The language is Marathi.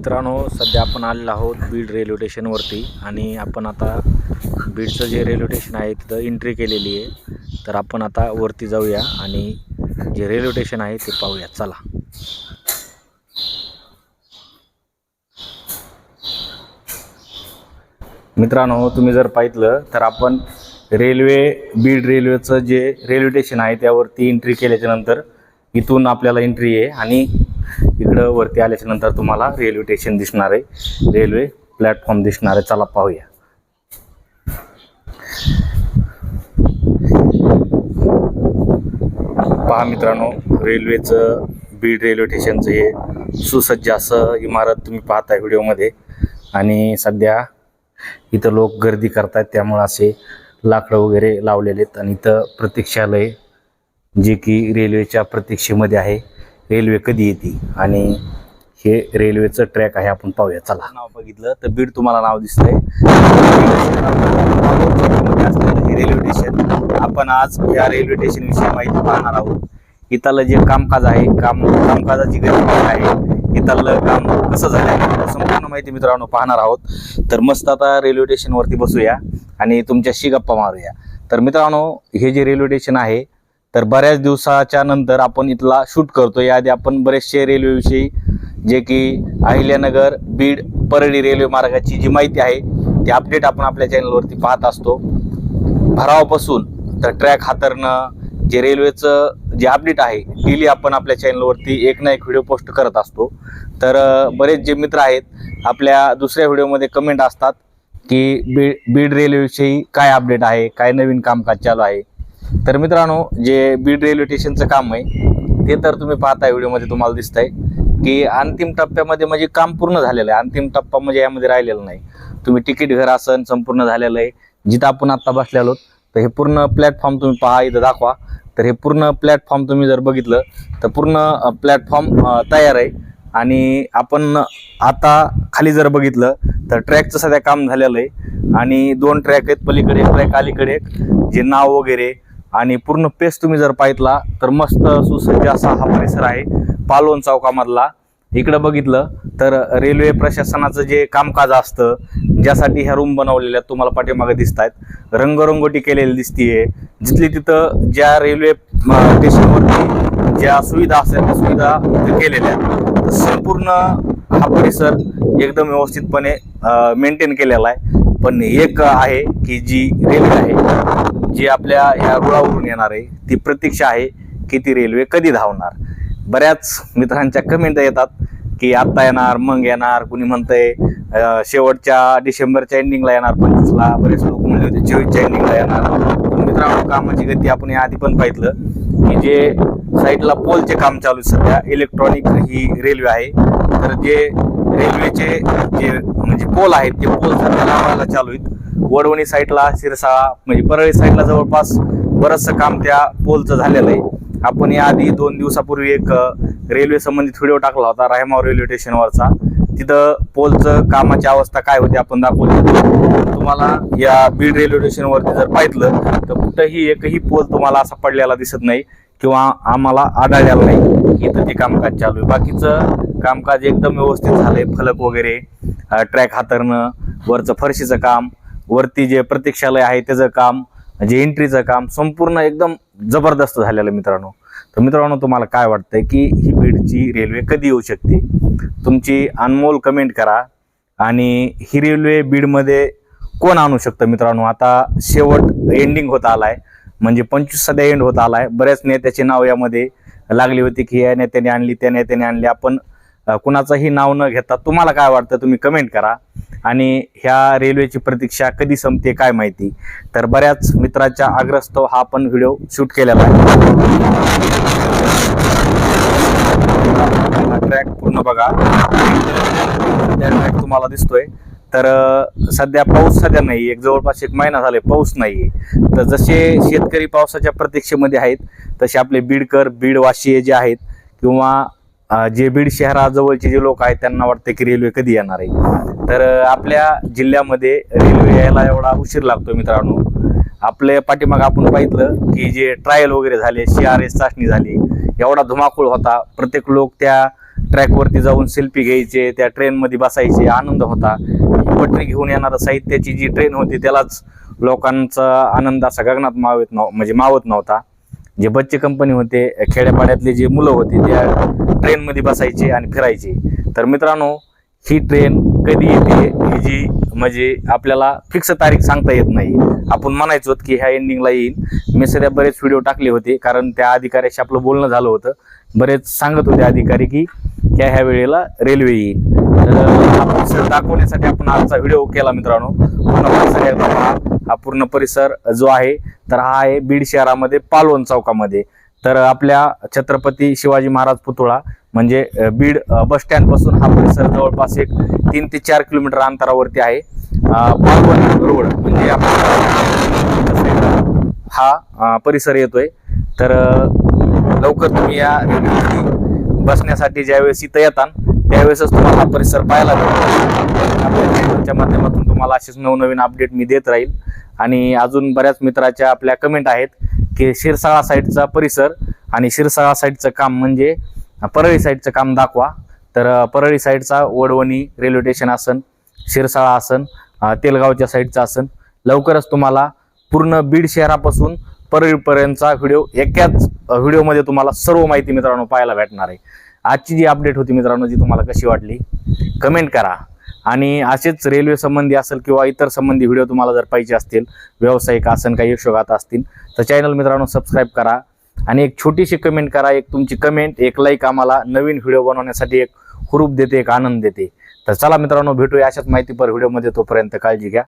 मित्रांनो सध्या आपण आलेलो आहोत बीड रेल्वे स्टेशनवरती आणि आपण आता बीडचं जे रेल्वे स्टेशन आहे तिथं एंट्री केलेली आहे. तर आपण आता वरती जाऊया आणि जे रेल्वे स्टेशन आहे ते पाहूया. चला. मित्रांनो तुम्ही जर पाहितलं तर आपण रेल्वे बीड रेल्वेचं जे रेल्वे स्टेशन आहे त्यावरती एंट्री केल्याच्यानंतर इथून आपल्याला एंट्री आहे आणि इकडं वरती आल्याच्यानंतर तुम्हाला रेल्वे स्टेशन दिसणार आहे. रेल्वे प्लॅटफॉर्म दिसणार आहे. चला पाहूया. पहा मित्रांनो रेल्वेचं बीड रेल्वे स्टेशनचं हे सुसज्ज असं इमारत तुम्ही पाहताय व्हिडिओमध्ये. आणि सध्या इथं लोक गर्दी करतात त्यामुळं असे लाकडं वगैरे लावलेले आहेत आणि इथं प्रतीक्षालय जे की रेल्वेच्या प्रतीक्षेमध्ये आहे. रेल्वे कधी येते आणि हे रेल्वेचं ट्रॅक आहे आपण पाहूया. चला. नाव बघितलं तर बीड तुम्हाला नाव दिसतंय. हे रेल्वे स्टेशन. आपण आज या रेल्वे स्टेशन विषयी माहिती पाहणार आहोत. इथलं जे कामकाज आहे काम कामकाजाची गती काय आहे इथलं काम कसं झालं आहे संपूर्ण माहिती मित्रांनो पाहणार आहोत. तर मस्त आता रेल्वे स्टेशनवरती बसूया आणि तुमच्याशी गप्पा मारूया. तर मित्रांनो हे जे रेल्वे स्टेशन आहे तर बऱ्याच दिवसाच्या नंतर आपण इथला शूट करतो याआधी आपण बरेचसे रेल्वेविषयी जे की अहिल्यानगर बीड परळी रेल्वे मार्गाची जी माहिती आहे ती अपडेट आपण आपल्या चॅनलवरती पाहत असतो. भरावापासून तर ट्रॅक हातरणं जे रेल्वेचं जे अपडेट आहे डेली आपण आपल्या चॅनलवरती एक ना एक व्हिडिओ पोस्ट करत असतो. तर बरेच जे मित्र आहेत आपल्या दुसऱ्या व्हिडिओमध्ये कमेंट असतात की बीड बीड रेल्वेविषयी काय अपडेट आहे काय नवीन कामकाज चालू आहे तर मित्रांनो जे बीड रेल्वे स्टेशनचं काम आहे ते तर तुम्ही पाहताय व्हिडिओमध्ये तुम्हाला दिसतंय की अंतिम टप्प्यामध्ये म्हणजे काम पूर्ण झालेलं आहे. अंतिम टप्पा म्हणजे यामध्ये राहिलेलं नाही. तुम्ही तिकीट घर आसन संपूर्ण झालेलं आहे. जिथं आपण आत्ता बसलेलो आलो तर हे पूर्ण प्लॅटफॉर्म तुम्ही पहा इथं दाखवा. तर हे पूर्ण प्लॅटफॉर्म तुम्ही जर बघितलं तर पूर्ण प्लॅटफॉर्म तयार आहे. आणि आपण आता खाली जर बघितलं तर ट्रॅकचं सध्या काम झालेलं आहे. आणि दोन ट्रॅक आहेत पलीकडे ट्रॅक अलीकडे जे नाव वगैरे आणि पूर्ण पेस तुम्ही जर पाहितला तर मस्त सुसज्ज असा हा परिसर आहे पालवण चौकामधला. इकडं बघितलं तर रेल्वे प्रशासनाचं जे कामकाज असतं ज्यासाठी ह्या रूम बनवलेल्या तुम्हाला पाठीमागे दिसत आहेत रंगरंगोटी केलेली दिसतीये. जिथली तिथं ज्या रेल्वे स्टेशनवरती ज्या सुविधा असतात त्या सुविधा केलेल्या आहेत. संपूर्ण हा परिसर एकदम व्यवस्थितपणे मेंटेन केलेला आहे. पण एक आहे की जी रेल्वे आहे जी आपल्या ह्या रुळावरून येणार आहे ती प्रतीक्षा आहे की ती रेल्वे कधी धावणार? बऱ्याच मित्रांच्या कमेंट येतात की आत्ता येणार मग येणार कुणी म्हणतंय शेवटच्या डिसेंबरच्या एंडिंगला येणार पंचवीसला. बरेच लोक म्हणले होते चोवीसच्या एंडिंगला येणार. पण मित्रांनो कामाची गती आपण या आधी पण पाहिलं की जे साईडला पोलचे काम चालू आहे सध्या इलेक्ट्रॉनिक ही रेल्वे आहे. तर जे रेल्वेचे जे म्हणजे पोल आहेत ते पोल सध्या लावायला चालू आहेत वडवणी साईडला शिरसाळा म्हणजे परळी साईडला जवळपास बरंचसं काम त्या पोलचं झालेलं आहे. आपण याआधी दोन दिवसापूर्वी एक रेल्वे संबंधित व्हिडिओ टाकला होता रायमाव रेल्वे स्टेशनवरचा. तिथं पोलचं कामाची अवस्था काय होती आपण दाखवली. तुम्हाला या बीड रेल्वे स्टेशनवरती जर पाहितलं तर कुठंही एकही पोल तुम्हाला असा पडलेला दिसत नाही किंवा आम्हाला आढळलेला नाही इथं ते कामकाज चालू आहे. बाकीचं कामकाज एकदम व्यवस्थित झालंय फलक वगैरे ट्रॅक हातरणं वरचं फरशीचं काम वरती जे प्रतीक्षालय आहे त्याचं काम जे एंट्रीचं काम संपूर्ण एकदम जबरदस्त झालेलं मित्रांनो. तर मित्रांनो तुम्हाला काय वाटतंय की ही बीडची रेल्वे कधी येऊ शकते? तुमची अनमोल कमेंट करा. आणि ही रेल्वे बीडमध्ये कोण आणू शकतं मित्रांनो? आता शेवट एंडिंग होत आलाय. म्हणजे पंचवीस सध्या एंड होत आलाय. बऱ्याच नेत्याचे नाव यामध्ये लागली होती की या नेत्याने आणली त्या नेत्याने आणली. आपण कुणाचंही नाव न घेता तुम्हाला काय वाटतं तुम्ही कमेंट करा. आणि ह्या रेल्वेची प्रतीक्षा कधी संपते काय माहिती? तर बऱ्याच मित्राच्या आग्रस्तव हा आपण व्हिडिओ शूट केलेला आहे. ट्रॅक पूर्ण बघा. ट्रॅक तुम्हाला दिसतोय. तर सध्या पाऊस सध्या नाही एक जवळपास एक महिना झालाय पाऊस नाही तर जसे शेतकरी पावसाच्या प्रतीक्षेमध्ये आहेत तसे आपले बीडकर बीडवासीय जे आहेत किंवा जे बीड शहराजवळचे जे लोक आहेत त्यांना वाटतं की रेल्वे कधी येणार आहे? तर आपल्या जिल्ह्यामध्ये रेल्वे यायला एवढा उशीर लागतो मित्रांनो. आपल्या पाठीमाग आपण पाहितलं की जे ट्रायल वगैरे झाले सी आर एस चाचणी झाली एवढा धुमाकूळ होता. प्रत्येक लोक त्या ट्रॅकवरती जाऊन सेल्फी घ्यायचे त्या ट्रेनमध्ये बसायचे आनंद होता. पटरी घेऊन येणारं साहित्याची जी ट्रेन होती त्यालाच लोकांचा आनंद असा गगनात मावत नव्ह म्हणजे मावत नव्हता. जे बच्चे कंपनी होते खेड्यापाड्यातले जे मुलं होते त्या ट्रेनमध्ये बसायचे आणि फिरायचे. तर मित्रांनो ही ट्रेन कधी येते ही जी म्हणजे आपल्याला फिक्स तारीख सांगता येत नाही. आपण म्हणायचो की ह्या एंडिंगला येईल मी सध्या बरेच व्हिडिओ टाकले होते कारण त्या अधिकाऱ्याशी आपलं बोलणं झालं होतं. बरेच सांगत होते अधिकारी की ह्या ह्या वेळेला रेल्वे येईल. तर हा परिसर दाखवण्यासाठी आपण आजचा व्हिडिओ केला मित्रांनो. पूर्ण परिसर एकदा पहा. हा पूर्ण परिसर जो आहे तर हा आहे बीड शहरामध्ये पालवण चौकामध्ये. तर आपल्या छत्रपती शिवाजी महाराज पुतळा म्हणजे बीड बस स्टँडपासून हा परिसर जवळपास एक तीन ते चार किलोमीटर अंतरावरती आहे. पालवण रोड म्हणजे हा परिसर येतोय. तर लवकर तुम्ही या बसण्यासाठी ज्यावेळेस इथं येतात त्यावेळेसच तुम्हाला हा परिसर पाहायला भेटेल माध्यमातून तुम्हाला असेच नवनवीन अपडेट मी देत राहील. आणि अजून बऱ्याच मित्राच्या आपल्या कमेंट आहेत की शिरसाळा साईडचा परिसर आणि शिरसाळा साईडचं काम म्हणजे परळी साईडचं काम दाखवा. तर परळी साईडचा वडवणी रेल्वे स्टेशन असन शिरसाळा असन तेलगावच्या साईडचं असन लवकरच तुम्हाला पूर्ण बीड शहरापासून परळीपर्यंतचा व्हिडिओ एकाच व्हिडिओमध्ये तुम्हाला सर्व माहिती मित्रांनो पाहायला भेटणार आहे. आजची जी अपडेट होती मित्रांनो जी तुम्हाला कशी वाटली कमेंट करा. आणि असेच रेल्वे संबंधी असेल किंवा इतर संबंधी व्हिडिओ तुम्हाला जर पाहिजे असतील व्यावसायिक आसन काही यशोगाथा असतील तर चॅनल मित्रांनो सबस्क्राईब करा. आणि एक छोटीशी कमेंट करा एक तुमची कमेंट एक लाईक आम्हाला नवीन व्हिडिओ बनवण्यासाठी एक हुरूप देते एक आनंद देते. तर चला मित्रांनो भेटूया अशाच माहितीपर व्हिडिओमध्ये तोपर्यंत काळजी घ्या.